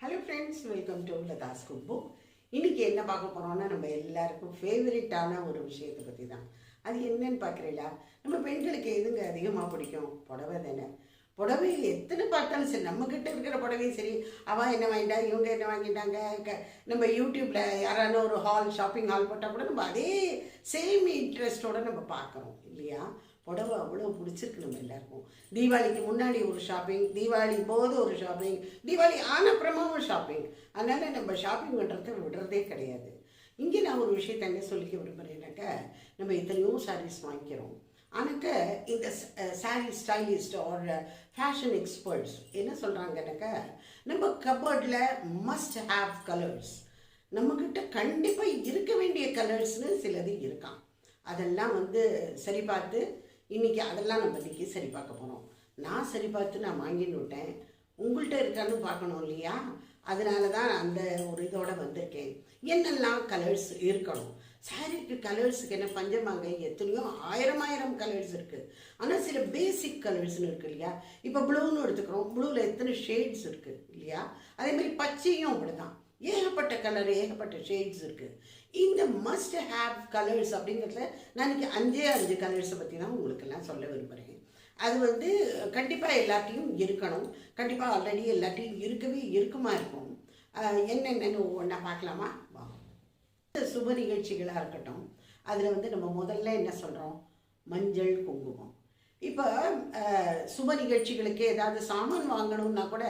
Hello friends welcome to Latha's cook book இன்னைக்கு என்ன பார்க்க போகிறோம்னா நம்ம எல்லாருக்கும் ஃபேவரட்டான ஒரு விஷயத்தை பற்றி தான் அது என்னன்னு பார்க்குறீங்களா? நம்ம பெண்களுக்கு எதுங்க அதிகமாக பிடிக்கும்? புடவை தானே. புடவையில் எத்தனை பார்த்தாலும் சரி நம்மக்கிட்ட இருக்கிற புடவையும் சரி அவன் என்ன வாங்கிட்டா இவங்க என்ன வாங்கிட்டாங்க க நம்ம யூடியூப்பில் யாரான ஒரு ஹால் ஷாப்பிங் ஹால் போட்டால் கூட நம்ம அதே சேம் இன்ட்ரெஸ்ட்டோட நம்ம பார்க்குறோம் இல்லையா? புடவை அவ்வளோ பிடிச்சிருக்கு நம்ம எல்லாருக்கும். தீபாவளிக்கு முன்னாடி ஒரு ஷாப்பிங் தீபாவளி போது ஒரு ஷாப்பிங் தீபாவளி ஆன அப்புறமாவும் ஷாப்பிங் அதனால் நம்ம ஷாப்பிங் பண்ணுறத விடுறதே கிடையாது. இங்கே நான் ஒரு விஷயத்தை என்ன சொல்லிக்க விரும்புகிறேன்னாக்க நம்ம எத்தனையோ சாரீஸ் வாங்கிக்கிறோம். ஆனாக்க இந்த sari stylist or fashion experts என்ன சொல்கிறாங்கனாக்க நம்ம கபர்டில் மஸ்ட் ஹாவ் கலர்ஸ் நம்மக்கிட்ட கண்டிப்பாக இருக்க வேண்டிய கலர்ஸ்னு சிலது இருக்கான் அதெல்லாம் வந்து சரி பார்த்து இன்னைக்கு அதெல்லாம் நம்ம இன்றைக்கி சரி பார்க்க போகிறோம் நான் சரி பார்த்து நான் வாங்கின்னு விட்டேன். உங்கள்கிட்ட இருக்கான்னு பார்க்கணும் இல்லையா? அதனால தான் அந்த ஒரு இதோட வந்திருக்கேன். என்னெல்லாம் கலர்ஸ் இருக்கணும்? சாரீக்கு கலர்ஸுக்கு என்ன பஞ்சமாங்க? எத்தனையோ ஆயிரம் ஆயிரம் கலர்ஸ் இருக்குது ஆனால் சில பேசிக் கலர்ஸ்னு இருக்கு இல்லையா? இப்போ ப்ளூன்னு எடுத்துக்கிறோம். ப்ளூவில் எத்தனை ஷேட்ஸ் இருக்குது இல்லையா? அதே மாதிரி பச்சையும் அப்படிதான். ஏகப்பட்ட கலர் ஏகப்பட்ட ஷேட்ஸ் இருக்குது இந்த மஸ்ட் ஹேவ் கலர்ஸ் அப்படிங்கிறதுல நான் இன்னைக்கு அஞ்சே அஞ்சு கலர்ஸை பற்றி தான் உங்களுக்கெல்லாம் சொல்ல விரும்புகிறேன் அது வந்து கண்டிப்பாக எல்லாத்தையும் இருக்கணும். கண்டிப்பாக ஆல்ரெடி எல்லாத்தையும் இருக்கவே இருக்குமா இருக்கும். என்னென்னு ஒவ்வொன்றா பார்க்கலாமா? வா. சுப நிகழ்ச்சிகளாக இருக்கட்டும். அதில் வந்து நம்ம முதல்ல என்ன சொல்கிறோம் மஞ்சள் குங்குமம். இப்போ சுப நிகழ்ச்சிகளுக்கு ஏதாவது சாமான் வாங்கணும்னா கூட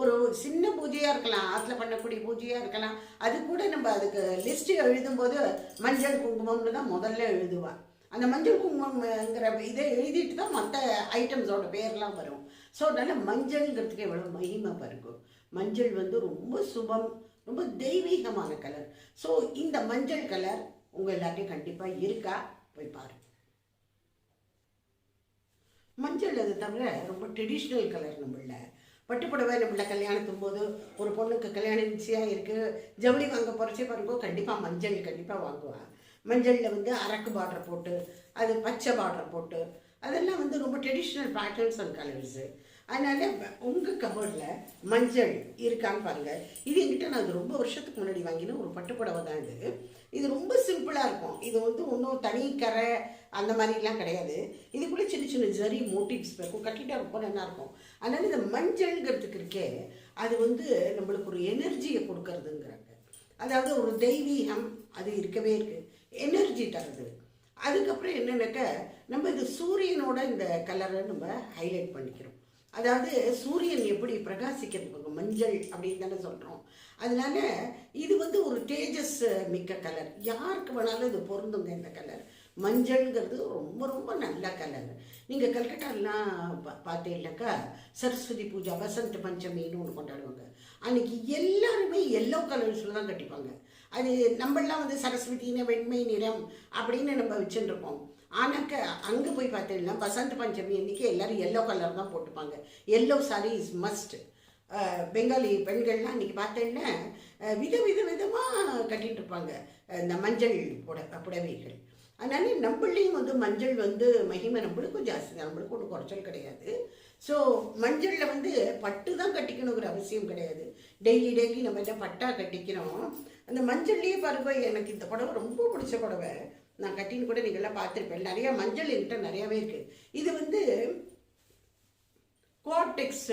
ஒரு சின்ன பூஜையாக இருக்கலாம் ஆற்றுல பண்ணக்கூடிய பூஜையாக இருக்கலாம். அது கூட நம்ம அதுக்கு லிஸ்ட்டு எழுதும்போது மஞ்சள் குங்குமம்னு தான் முதல்ல எழுதுவாள் அந்த மஞ்சள் குங்குமம்ங்கிற இதை எழுதிட்டு தான் மற்ற ஐட்டம்ஸோட பேர்லாம் வரும். ஸோ அதனால் மஞ்சள்ங்கிறதுக்கு எவ்வளோ மகிமை பாருங்க. மஞ்சள் வந்து ரொம்ப சுபம் ரொம்ப தெய்வீகமான கலர் ஸோ இந்த மஞ்சள் கலர் உங்கள் எல்லாத்தையும் கண்டிப்பாக இருக்கா? போய் பாரு. மஞ்சள் அது தவிர ரொம்ப ட்ரெடிஷ்னல் கலர் நம்மள. பட்டுப்புடவை நம்மள கல்யாணத்தும் போது ஒரு பொண்ணுக்கு கல்யாணம் நிச்சயம் இருக்குது ஜவுளி வாங்க போகிறச்சே பாருங்கோ கண்டிப்பாக மஞ்சள் கண்டிப்பாக வாங்குவா. மஞ்சளில் வந்து அரக்கு பார்டர் போட்டு அது பச்சை பார்டர் போட்டு அதெல்லாம் வந்து ரொம்ப ட்ரெடிஷ்னல் பேட்டர்ன்ஸ் அண்ட் கலர்ஸு அதனால உங்கள் கபோர்டில் மஞ்சள் இருக்கான்னு பாருங்கள் இது என்கிட்ட நான் அது ரொம்ப வருஷத்துக்கு முன்னாடி வாங்கின ஒரு பட்டுப்புடவை தான் இது. இது ரொம்ப சிம்பிளாக இருக்கும். இது வந்து ஒன்றும் தனி கரை அந்த மாதிரிலாம் கிடையாது. இதுக்குள்ளே சின்ன சின்ன ஜரி மோட்டிவ்ஸ் இருக்கும். கட்டிட்டா ரொம்ப நல்லா இருக்கும். அதனால இந்த மஞ்சள்ங்கிறதுக்கு இருக்கே அது வந்து நம்மளுக்கு ஒரு எனர்ஜியை கொடுக்கறதுங்கிறாங்க. அதாவது ஒரு தெய்வீகம் அது இருக்கவே இருக்கு. எனர்ஜி தருது. அதுக்கப்புறம் என்னன்னாக்க நம்ம இது சூரியனோட இந்த கலரை நம்ம ஹைலைட் பண்ணிக்கிறோம். அதாவது சூரியன் எப்படி பிரகாசிக்கிறது மஞ்சள் அப்படின்னு தானே சொல்கிறோம் அதனால இது வந்து ஒரு தேஜஸ் மிக்க கலர். யாருக்கு வேணாலும் இது பொருந்துங்க இந்த கலர். மஞ்சள்ங்கிறது ரொம்ப ரொம்ப நல்ல கலர். நீங்கள் கல்கட்டாலாம் பா பார்த்தீங்கன்னாக்கா சரஸ்வதி பூஜா வசந்த பஞ்சமின்னு ஒன்று கொண்டாடுவாங்க. அன்னைக்கு எல்லாருமே எல்லோ கலர்ஸில் தான் கட்டிப்பாங்க. அது நம்மளாம் வந்து சரஸ்வதினா வெண்மை நிறம் அப்படின்னு நம்ம வச்சுருப்போம் ஆனாக்க அங்கே போய் பார்த்தீங்கன்னா வசந்த பஞ்சமி அன்னைக்கு எல்லோரும் எல்லோ கலர் தான் போட்டுப்பாங்க. Yellow sari is must Bengali பெண்கள்லாம் இன்றைக்கி பார்த்தேன்னா வித வித விதமாக கட்டிகிட்டு இருப்பாங்க. இந்த மஞ்சள் புட புடவைகள். அதனால நம்மளையும் வந்து மஞ்சள் வந்து மகிமை நம்மளுக்கும் ஜாஸ்தி தான். நம்மளுக்கும் ஒன்றும் குறைச்சல் கிடையாது. ஸோ மஞ்சளில் வந்து பட்டு தான் கட்டிக்கணுங்கிற அவசியம் கிடையாது. டெய்லி டெய்லி நம்ம என்ன பட்டா கட்டிக்கிறோம். அந்த மஞ்சள்லேயே பாருங்க எனக்கு இந்த புடவை ரொம்ப பிடிச்ச புடவை. நான் கட்டின்னு கூட நீங்கள்லாம் பார்த்துருப்பேன். நிறையா மஞ்சள் என்கிட்ட நிறையாவே இருக்குது இது வந்து கோட்டெக்ஸ்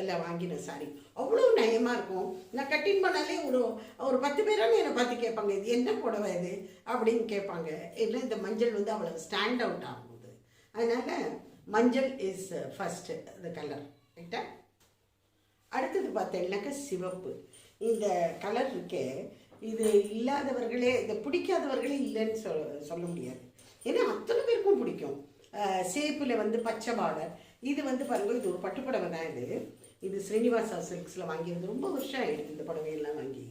இல்லை uh, வாங்கின சாரி அவ்வளோ நயமாக இருக்கும். நான் கட்டின் பண்ணாலே ஒரு ஒரு பத்து பேரான என்னை பார்த்து கேட்பாங்க இது என்ன புடவை இது? அப்படின்னு கேட்பாங்க. இல்லை இந்த மஞ்சள் வந்து அவ்வளோ ஸ்டாண்ட் அவுட் ஆகுது. அதனால் மஞ்சள் இஸ் ஃபஸ்ட்டு அந்த கலர் ரைட்டா அடுத்தது பார்த்தீங்கன்னாக்கா சிவப்பு. இந்த கலர் இருக்கே இது இல்லாதவர்களே இதை பிடிக்காதவர்களே இல்லைன்னு சொல் சொல்ல முடியாது. ஏன்னா அத்தனை பேருக்கும் பிடிக்கும். சேப்பில் வந்து பச்சை பார்டர் இது வந்து பாருங்கள் இது ஒரு பட்டுப்புடவை தான் இது. இது ஸ்ரீனிவாசா சில்க்ஸில் வாங்கியிருந்து ரொம்ப வருஷம் ஆகிடுது இந்த புடவையெல்லாம் வாங்கி.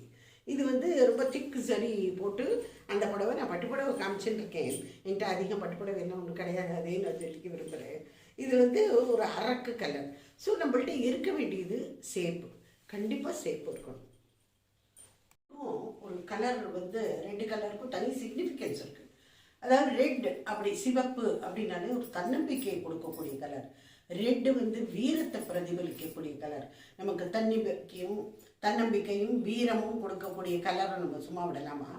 இது வந்து ரொம்ப திக்கு சரி போட்டு அந்த புடவை நான் பட்டுப்புடவை காமிச்சுட்டு இருக்கேன். என்கிட்ட அதிகம் பட்டுப்புடவை என்ன ஒன்று கிடையாது அதே நான் சொல்லிக்க விரும்புகிறேன் இது வந்து ஒரு அரக்கு கலர். ஸோ நம்மள்கிட்ட இருக்க வேண்டியது சேப்பு. கண்டிப்பாக சேப்பு இருக்கணும். ஒரு கலர் வந்து ரெண்டு கலருக்கும் தனி சிக்னிஃபிகன்ஸ் இருக்குது அதாவது ரெட் அப்படி சிவப்பு அப்படின்னாலே ஒரு தன்னம்பிக்கையை கொடுக்கக்கூடிய கலர். ரெட்டு வந்து வீரத்தை பிரதிபலிக்கக்கூடிய கலர் நமக்கு தன்னிபையும் தன்னம்பிக்கையும் வீரமும் கொடுக்கக்கூடிய கலரை நம்ம சும்மா விடலாமா?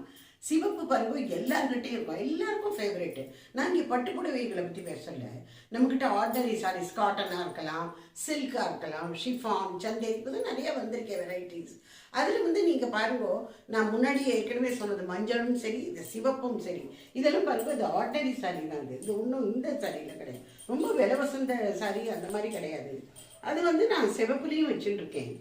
சிவப்பு பருப்பு எல்லாருக்கிட்டையும் இருக்கும். எல்லாருக்கும் ஃபேவரெட்டு நான் இங்கே பட்டு புடவைகளை பற்றி பேசல. நம்மக்கிட்ட ஆர்டினரி சாரீஸ் காட்டனாக இருக்கலாம் சில்காக இருக்கலாம் ஷிஃபான் சந்தை இப்போ நிறைய வந்திருக்கேன் வெரைட்டிஸ் அதில் வந்து நீங்கள் பாருங்க நான் முன்னாடி ஏற்கனவே சொன்னது மஞ்சளும் சரி இந்த சிவப்பும் சரி. இதெல்லாம் பாருங்க இது ஆர்டினரி சாரீ தான் இது. இது ஒன்றும் இந்த சாரியில் கிடையாது. ரொம்ப விலை வசந்த சாரி அந்த மாதிரி கிடையாது. அது வந்து நான் சிவப்புலேயும் வச்சுட்டுருக்கேன்.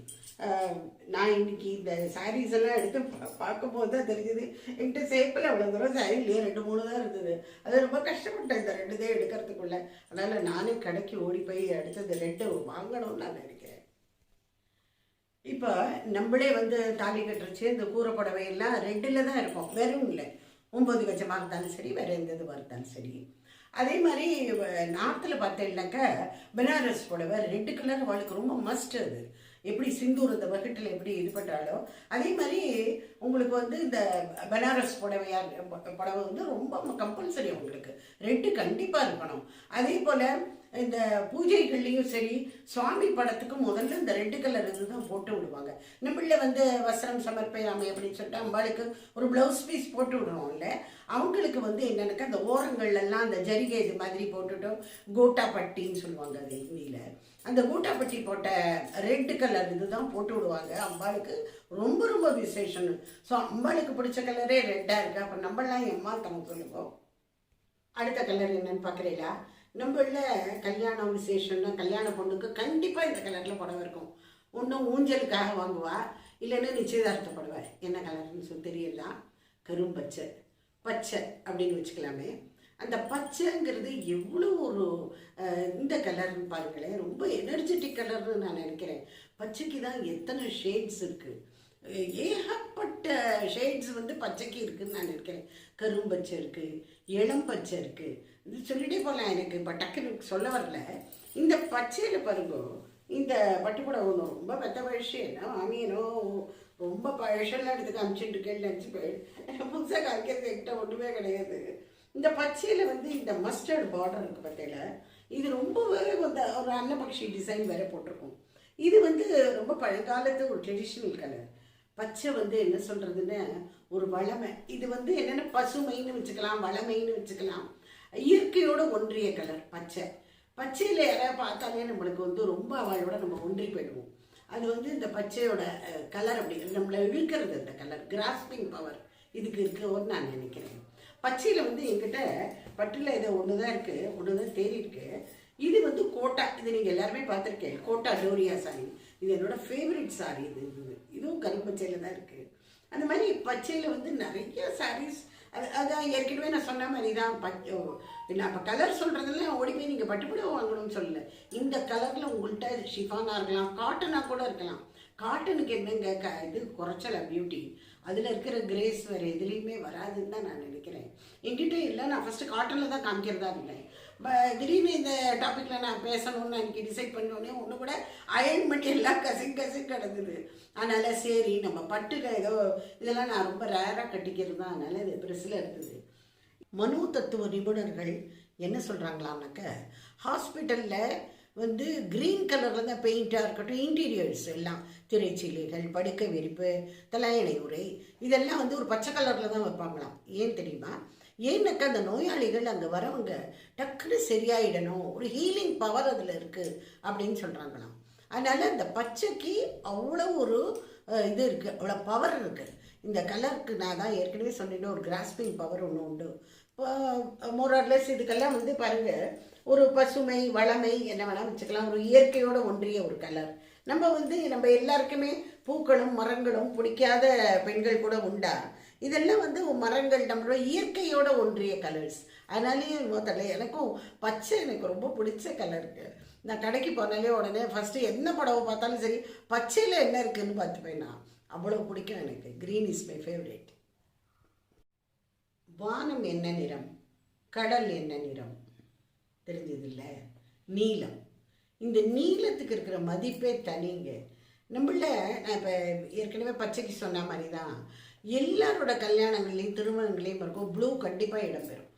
நான் இன்னைக்கு இந்த சாரீஸ் எல்லாம் எடுத்து பா- பார்க்கும்போது தான் தெரிஞ்சது. என்கிட்ட சேப்பில் அவ்வளோ தூரம் சாரி இல்லையே ரெண்டு மூணு தான் இருந்தது. அது ரொம்ப கஷ்டப்பட்டேன் இந்த ரெண்டு தான் எடுக்கிறதுக்குள்ள. அதனால் நானே கடைக்கு ஓடி போய் அடுத்தது ரெட்டு வாங்கணும்னு நான் நினைக்கிறேன். இப்போ நம்மளே வந்து தாலி கட்டுறச்சு இந்த கூரை புடவையெல்லாம் ரெட்டில் தான் இருக்கும். வெறும் இல்லை. ஒம்பது கஜமாக இருந்தாலும் சரி வேறு எந்த இதுவாக இருந்தாலும் சரி. அதே மாதிரி நார்த்தில் பார்த்தீங்கன்னாக்கா பனாரஸ் புடவை ரெட்டு கலர் அவளுக்கு ரொம்ப மஸ்ட் அது. எப்படி சிந்தூர் அந்த வகுட்டில் எப்படி இது பண்ணுறாலோ அதே மாதிரி உங்களுக்கு வந்து இந்த பனாரஸ் புடவையா புடவை வந்து ரொம்ப கம்பல்சரி உங்களுக்கு. ரெட்டு கண்டிப்பாக இருக்கணும். அதே போல் இந்த பூஜைகள்லையும் சரி சுவாமி படத்துக்கு முதல்ல இந்த ரெட்டு கலர் இது தான் போட்டு விடுவாங்க. நம்மள வந்து வஸ்திரம் சமர்ப்பயாமை அப்படின்னு சொல்லிட்டு அம்பாளுக்கு ஒரு ப்ளவுஸ் பீஸ் போட்டு விடுறோம்ல அவங்களுக்கு வந்து என்னன்னாக்கா அந்த ஓரங்கள்லாம் அந்த ஜரிகை இது மாதிரி போட்டுட்டோம். கோட்டா பட்டின்னு சொல்லுவாங்க அது ஹிந்தியில் அந்த கூட்டாப்பட்டி போட்ட ரெட் கலர் இதுதான் போட்டு விடுவாங்க. அம்பாளுக்கு ரொம்ப ரொம்ப விசேஷம். ஸோ அம்பாளுக்கு பிடிச்ச கலரே ரெட்டாக இருக்குது அப்போ நம்மளாம் எம்மா தங்க சொல்லுவோம்? அடுத்த கலர் என்னன்னு பார்க்குறீங்களா? நம்மள கல்யாணம் விசேஷம்னா கல்யாண பொண்ணுக்கு கண்டிப்பாக இந்த கலரில் புடவை இருக்கும். ஒன்றும் ஊஞ்சலுக்காக வாங்குவா இல்லைன்னா நிச்சயதார்த்த புடவை. என்ன கலர்னு சொல்லி தெரியல கரும்பச்சை பச்சை. அப்படின்னு வச்சுக்கலாமே. அந்த பச்சைங்கிறது எவ்வளோ ஒரு இந்த கலர்னு பாருங்களேன். ரொம்ப எனர்ஜெட்டிக் கலர்னு நான் நினைக்கிறேன். பச்சைக்கு தான் எத்தனை ஷேட்ஸ் இருக்குது ஏகப்பட்ட ஷேட்ஸ் வந்து பச்சைக்கு இருக்குதுன்னு நான் நினைக்கிறேன். கரும்பச்சை இருக்குது இளம் பச்சை இருக்குது இது சொல்லிட்டே போகலாம் எனக்கு இப்போ டக்குன்னு சொல்ல வரல. இந்த பச்சையில் பாருங்க இந்த பட்டுப்படம் ஒன்று ரொம்ப பெத்த பழசு என்ன வாங்கினோ ரொம்ப பழசெல்லாம் எடுத்து காமிச்சுட்டு இருக்கேன்னு நினச்சி போயிடு புதுசாக காமிக்கிறது என்கிட்ட ஒன்றுமே கிடையாது. இந்த பச்சையில் வந்து இந்த மஸ்டர்ட் பார்டர் இருக்குது பார்த்தீங்களா இது ரொம்பவே வந்து ஒரு அன்னபக்ஷி டிசைன் வேறு போட்டிருக்கும். இது வந்து ரொம்ப பழங்காலத்து ஒரு ட்ரெடிஷ்னல் கலர் பச்சை வந்து என்ன சொல்கிறதுன்னு ஒரு வளமை. இது வந்து என்னென்ன பசுமைன்னு வச்சுக்கலாம் வளமைன்னு வச்சுக்கலாம். இயற்கையோட ஒன்றிய கலர் பச்சை. பச்சையில் யாராவது பார்த்தாலே நம்மளுக்கு வந்து ரொம்ப அவளோட நம்ம ஒன்றி போயிடுவோம். அது வந்து இந்த பச்சையோட கலர் அப்படி நம்மளை இழுக்கிறது அந்த கலர் கிராஸ்பிங் பவர் இதுக்கு இருக்குன்னு நான் நினைக்கிறேன். பச்சையில் வந்து என்கிட்ட பட்டில் இது ஒன்று தான் இருக்குது ஒன்று தான் தேடி இருக்கு இது வந்து கோட்டா இது நீங்கள் எல்லாருமே பார்த்துருக்கேன் கோட்டா டோரியா சாரி இது என்னோட ஃபேவரட் சாரி இது இது. இதுவும் கரும்பச்சையில் தான் இருக்குது அந்த மாதிரி பச்சையில் வந்து நிறைய சாரீஸ் அது அதான் ஏற்கனவே நான் சொன்ன மாதிரி தான் பச்சை நான் இப்போ கலர் சொல்கிறதுல ஓடி போய் நீங்கள் பட்டுப்புடவை வாங்கணும்னு சொல்லலை. இந்த கலரில் உங்கள்கிட்ட ஷிஃபானாக இருக்கலாம் காட்டனாக கூட இருக்கலாம். காட்டனுக்கு என்னங்க க இது குறைச்சல பியூட்டி அதில் இருக்கிற கிரேஸ் வேறு எதுலேயுமே வராதுன்னு தான் நான் நினைக்கிறேன். என்கிட்ட இல்லை நான் ஃபஸ்ட்டு காட்டனில் தான் காமிக்கிறதா இருந்தேன் திடீர்னு இந்த டாப்பிக்கில் நான் பேசணும்னு அன்றைக்கி டிசைட் பண்ணோடனே ஒன்று கூட அயன் பண்ணி எல்லாம் கசிங் கசிங் கிடந்தது. அதனால் சரி நம்ம பட்டுல ஏதோ இதெல்லாம் நான் ரொம்ப ரேராக கட்டிக்கிறது தான். அதனால் இது பெருசில் இருந்தது. மனோ தத்துவ நிபுணர்கள் என்ன சொல்கிறாங்களான்னாக்க ஹாஸ்பிட்டலில் வந்து க்ரீன் கலரில் தான் பெயிண்ட்டாக இருக்கட்டும் இன்டீரியர்ஸ் எல்லாம் திரைச்சீலைகள் படுக்கை விரிப்பு தலையணை உரை இதெல்லாம் வந்து ஒரு பச்சை கலரில் தான் வைப்பாங்களாம். ஏன் தெரியுமா? ஏன்னாக்கா அந்த நோயாளிகள் அங்கே வரவங்க டக்குன்னு சரியாயிடணும் ஒரு ஹீலிங் பவர் அதில் இருக்குது அப்படின்னு சொல்கிறாங்களாம் அதனால் அந்த பச்சைக்கு அவ்வளோ ஒரு இது இருக்குது அவ்வளோ பவர் இருக்குது இந்த கலருக்கு நான் தான் ஏற்கனவே சொன்னேன் ஒரு கிராஸ்பிங் பவர் ஒன்று உண்டு. இப்போ மோரர்லெஸ் இதுக்கெல்லாம் வந்து பாருங்கள் ஒரு பசுமை வளமை என்ன வேணால் வச்சுக்கலாம். ஒரு இயற்கையோட ஒன்றிய ஒரு கலர். நம்ம வந்து நம்ம எல்லாருக்குமே பூக்களும் மரங்களும் பிடிக்காத பெண்கள் கூட உண்டா? இதெல்லாம் வந்து மரங்கள் நம்மளோட இயற்கையோட ஒன்றிய கலர்ஸ் அதனாலேயே முதல்ல எனக்கும் பச்சை எனக்கு ரொம்ப பிடிச்ச கலருக்கு நான் கடைக்கு போனாலே உடனே ஃபஸ்ட்டு என்ன புடவை பார்த்தாலும் சரி பச்சையில் என்ன இருக்குதுன்னு பார்த்துப்பேன் நான். அவ்வளோ பிடிக்கும் எனக்கு. க்ரீன் இஸ் மை ஃபேவரேட் வானம் என்ன நிறம்? கடல் என்ன நிறம்? தெரிஞ்சதில்ல. நீளம். இந்த நீளத்துக்கு இருக்கிற மதிப்பே தனிங்க. நம்மள நான் இப்போ ஏற்கனவே பச்சைக்கு சொன்ன மாதிரி தான் எல்லாரோட கல்யாணங்கள்லையும் திருமணங்களையும் இருக்கும் ப்ளூ கண்டிப்பாக இடம்பெறும்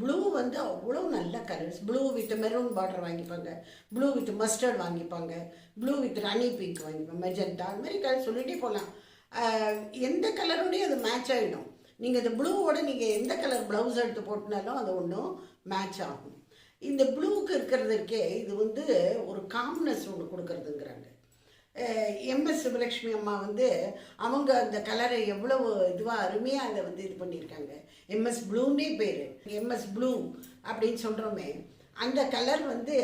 ப்ளூ வந்து அவ்வளோ நல்ல colours blue with maroon border வாங்கிப்பாங்க. ப்ளூ வித் மஸ்டர்ட் வாங்கிப்பாங்க. ப்ளூ வித் ராணி பிங்க் வாங்கிப்பாங்க. மெஜந்தா அந்த மாதிரி கலர் சொல்லிகிட்டே போகலாம் எந்த கலரோடையும் அது மேட்ச் ஆகிடும் நீங்கள் இந்த ப்ளூவோட நீங்கள் எந்த கலர் ப்ளவுஸ் எடுத்து போட்டினாலும் அது ஒன்றும் மேட்ச் ஆகும். இந்த ப்ளூவுக்கு இருக்கிறதுக்கே இது வந்து ஒரு காம்னஸ் ஒன்று கொடுக்கறதுங்கிறாங்க. எம்எஸ் சுபலக்ஷ்மி அம்மா வந்து அவங்க அந்த கலரை எவ்வளவு இதுவாக அருமையாக அதை வந்து இது பண்ணியிருக்காங்க. எம்எஸ் ப்ளூனே பேர். எம்எஸ் ப்ளூ அப்படின்னு சொல்கிறோமே அந்த கலர் வந்து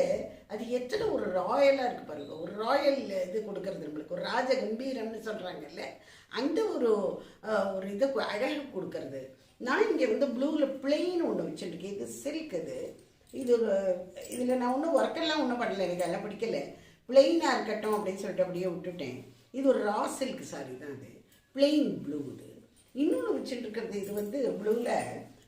அது எத்தனை ஒரு ராயலாக இருக்குது பாருங்க. ஒரு ராயல் இது கொடுக்கறது நம்மளுக்கு ஒரு ராஜ கம்பீரம்னு சொல்கிறாங்கல்ல அந்த ஒரு ஒரு இதை அழகு கொடுக்கறது. நான் இங்கே வந்து ப்ளூவில் பிளெயின் ஒன்று வச்சுருக்கேன். இது சில்க் இது ஒரு இதில் நான் ஒன்றும் ஒர்க்கெல்லாம் ஒன்றும் பண்ணல எனக்கு அதெல்லாம் பிடிக்கல. பிளெயினாக இருக்கட்டும் அப்படின்னு சொல்லிட்டு அப்படியே விட்டுட்டேன். இது ஒரு ரா சில்க் சாரி தான் அது. பிளெயின் ப்ளூ இது. இன்னொன்று வச்சுட்டு இருக்கிறது இது வந்து ப்ளூவில்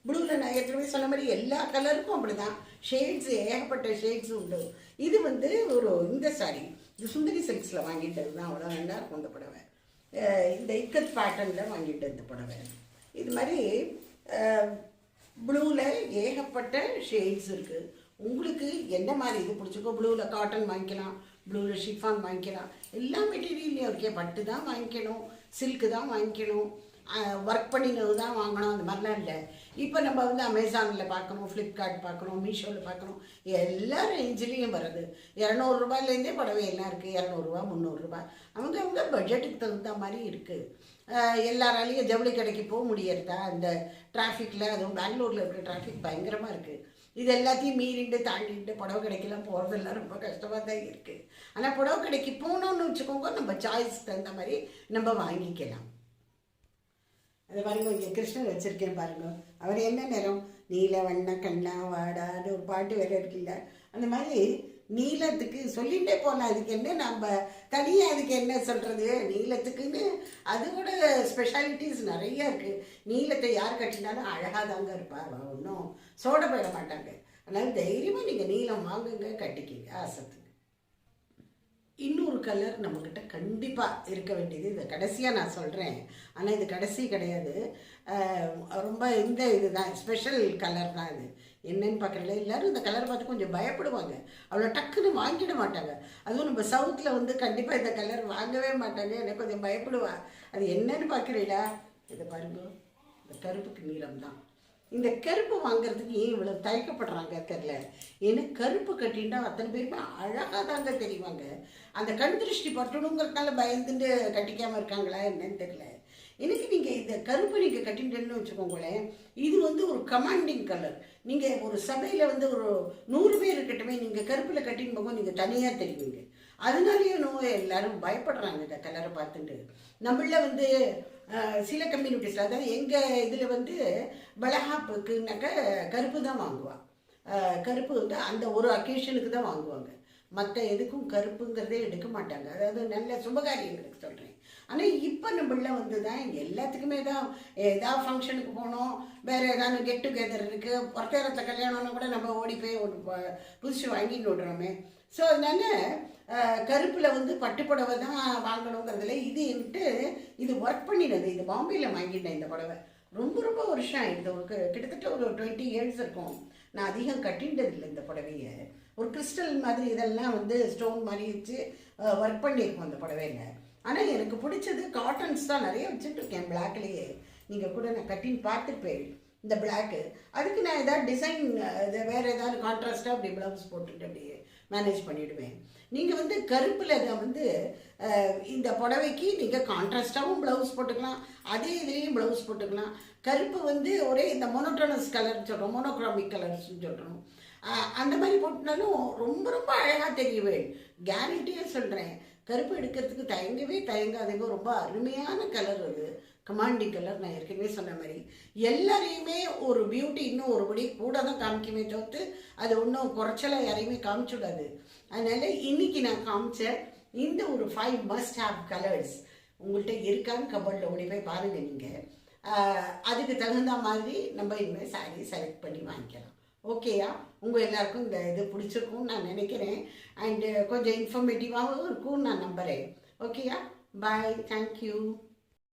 ப்ளூவில் நான் ஏற்கனவே சொன்ன மாதிரி எல்லா கலருக்கும் அப்படி தான் ஷேட்ஸ் ஏகப்பட்ட ஷேட்ஸ் உண்டு. இது வந்து ஒரு இந்த சாரி இது சுந்தரி சில்க்ஸில் வாங்கிட்டது தான். அவ்வளோ நல்லா இருக்கும் இந்த புடவை. இந்த இக்கத் பேட்டர்னில் வாங்கிட்டு இந்த புடவை. இது மாதிரி ப்ளூவில் ஏகப்பட்ட ஷேட்ஸ் இருக்குது உங்களுக்கு என்ன மாதிரி இது பிடிச்சிருக்கோ ப்ளூவில் காட்டன் வாங்கிக்கலாம் ப்ளூவில் ஷிஃபான் வாங்கிக்கலாம். எல்லா மெட்டீரியல்லையும் இருக்கே பட்டு தான் வாங்கிக்கணும் சில்க்கு தான் வாங்கிக்கணும் ஒர்க் பண்ணினது தான் வாங்கணும் அந்த மாதிரிலாம் இல்லை. இப்போ நம்ம வந்து அமேசானில் பார்க்கணும் ஃப்ளிப்கார்ட் பார்க்கணும் மீஷோவில் பார்க்கணும் எல்லா ரேஞ்சிலையும் வருது. இரநூறுபாலேருந்தே புடவை எல்லாம் இருக்குது இரநூறுபா முந்நூறுரூபா அவங்க அவங்க பட்ஜெட்டுக்கு தகுந்த மாதிரி இருக்குது எல்லாராலையும் ஜவுளி கடைக்கு போக முடியறதா அந்த டிராஃபிக்கில் அதுவும் பெங்களூரில் இருக்கிற டிராஃபிக் பயங்கரமாக இருக்குது இது எல்லாத்தையும் மீறிண்டு தாண்டிட்டு புடவை கடைக்கெல்லாம் போகிறதெல்லாம் ரொம்ப கஷ்டமாக தான் இருக்குது ஆனால் புடவை கடைக்கு போகணுன்னு வச்சுக்கோங்க நம்ம சாய்ஸ்க்கு தகுந்த மாதிரி நம்ம வாங்கிக்கலாம். அது பாருங்க இங்கே கிருஷ்ணன் வச்சுருக்கேன் பாருங்க. அவர் என்ன நிறம்? நீல வண்ண கண்ணா வாடான்னு ஒரு பாட்டு வேறு இருக்குல்ல. அந்த மாதிரி நீளத்துக்கு சொல்லிகிட்டே போகலாம் அதுக்கு என்ன நம்ம தனியாக அதுக்கு என்ன சொல்கிறது நீலத்துக்குன்னு அதோட ஸ்பெஷாலிட்டிஸ் நிறைய இருக்குது நீளத்தை யார் கட்டினாலும் அழகாக தாங்க இருப்பார். ஒன்றும் சோட போயிட மாட்டாங்க. அதனால் தைரியமாக நீங்கள் நீளம் வாங்குங்க கட்டிக்கிங்க ஆசத்துக்கு இன்னொரு கலர் நம்மக்கிட்ட கண்டிப்பாக இருக்க வேண்டியது. இதை கடைசியாக நான் சொல்கிறேன் ஆனால் இது கடைசி கிடையாது. ரொம்ப இந்த இதுதான். ஸ்பெஷல் கலர் தான் இது. என்னன்னு பார்க்குறல எல்லாரும் இந்த கலர் பார்த்து கொஞ்சம் பயப்படுவாங்க. அவ்வளோ டக்குன்னு வாங்கிட மாட்டாங்க. அதுவும் நம்ம சவுத்தில் வந்து கண்டிப்பாக இந்த கலர் வாங்கவே மாட்டாங்க. எனக்கு கொஞ்சம் பயப்படுவா. அது என்னன்னு பார்க்குறீங்களா இதை பாருங்க. இந்த கருப்புக்கு நீளம் தான் இந்த கருப்பு வாங்குறதுக்கு ஏன் இவ்வளோ தயக்கப்படுறாங்க தெரில ஏன்னா கருப்பு கட்டின்னா அத்தனை பேருமே அழகாக தாங்க தெரிவாங்க. அந்த கண் திருஷ்டி பட்டணுங்கிறதுனால பயந்துட்டு கட்டிக்காமல் இருக்காங்களா என்னன்னு தெரியல. எனக்கு நீங்கள் இந்த கருப்பு நீங்கள் கட்டிட்டேன்னு வச்சுக்கோங்களேன் இது வந்து ஒரு கமாண்டிங் கலர் நீங்கள் ஒரு சபையில் வந்து ஒரு நூறு பேர் இருக்கட்டுமே நீங்கள் கருப்பில் கட்டின்னு போகும் நீங்கள் தனியாக தெரிவிங்க. அதனாலேயே நோ எல்லாரும் பயப்படுறாங்க இந்த கலரை பார்த்துட்டு. நம்மள வந்து சில கம்யூனிட்டிஸில் அதாவது எங்கள் இதில் வந்து பலஹாப்புக்குனாக்க கருப்பு தான் வாங்குவாள் கருப்பு வந்து அந்த ஒரு அக்கேஷனுக்கு தான் வாங்குவாங்க. மற்ற எதுக்கும் கருப்புங்கிறதே எடுக்க மாட்டாங்க. அதாவது நல்ல சுபகாரியங்களுக்கு சொல்கிறேன் ஆனால் இப்போ நம்மள வந்து தான் எல்லாத்துக்குமே தான் ஏதாவது ஃபங்க்ஷனுக்கு போகணும் வேறு ஏதாவது கெட் டுகெதர் இருக்குது ஒருத்தரத்தை கல்யாணம்னா கூட நம்ம ஓடி போய் ஒன்று புதுசு வாங்கிட்டு விடுறோமே ஸோ அதனால் கருப்பில் வந்து பட்டுப்புடவை தான் வாங்கணுங்கிறதுல இது என்கிட்ட இது ஒர்க் பண்ணினது. இது பாம்பேயில் வாங்கிட்டேன் இந்த புடவை. ரொம்ப ரொம்ப வருஷம் ஆகிடுது ஒரு கிட்டத்தட்ட ஒரு டுவெண்ட்டி இயர்ஸ் இருக்கும். நான் அதிகம் கட்டின்றது இல்லை இந்த புடவையை. ஒரு கிறிஸ்டல் மாதிரி இதெல்லாம் வந்து ஸ்டோன் மாதிரி வச்சு ஒர்க் பண்ணியிருக்கோம் அந்த புடவையில். ஆனால் எனக்கு பிடிச்சது காட்டன்ஸ் தான். நிறைய வச்சுட்ருக்கேன் பிளாக்லேயே நீங்கள் கூட நான் கட்டின்னு பார்த்துருப்பேன் இந்த பிளாக்கு அதுக்கு நான் ஏதாவது டிசைன் இது வேறு ஏதாவது கான்ட்ராஸ்ட்டாக அப்படி ப்ளவுஸ் போட்டுட்டு அப்படியே மேனேஜ் பண்ணிவிடுவேன் நீங்கள் வந்து கருப்பில் தான் வந்து இந்த புடவைக்கு நீங்கள் கான்ட்ராஸ்டாகவும் ப்ளவுஸ் போட்டுக்கலாம். அதே இதுலேயும் ப்ளவுஸ் போட்டுக்கலாம். கருப்பு வந்து ஒரே இந்த மொனோட்டோனஸ் கலர் சொல்கிறோம் மோனோக்ராமிக் கலர்ஸ்னு சொல்கிறோம் அந்த மாதிரி போட்டுனாலும் ரொம்ப ரொம்ப அழகாக தெரியவேன் கேரண்டியாக சொல்கிறேன் கருப்பு எடுக்கிறதுக்கு தயங்கவே தயங்காதுங்க. ரொம்ப அருமையான கலர் அது. கமாண்டிங் கலர் நான் ஏற்கனவே சொன்ன மாதிரி. எல்லாரையுமே ஒரு பியூட்டி இன்னும் ஒருபடி கூட தான் காமிக்குமே தவிர்த்து அது ஒன்றும் குறைச்சலாக யாரையுமே காமிச்சுடாது. அதனால இன்னைக்கு நான் காமிச்ச இந்த ஒரு ஃபைவ் மஸ்ட் ஹேவ் கலர்ஸ் உங்கள்கிட்ட இருக்கான்னு கபோர்டில் ஓடி போய் பாருங்க நீங்கள் அதுக்கு தகுந்த மாதிரி நம்ம இனிமேல் சாரி செலக்ட் பண்ணி வாங்கிக்கலாம். ஓகேயா உங்கள் எல்லாருக்கும் இந்த இது பிடிச்சிருக்கும்னு நான் நினைக்கிறேன். அண்டு கொஞ்சம் இன்ஃபர்மேட்டிவாகவும் இருக்கும்னு நான் நம்புகிறேன் ஓகேயா பாய் தேங்க்யூ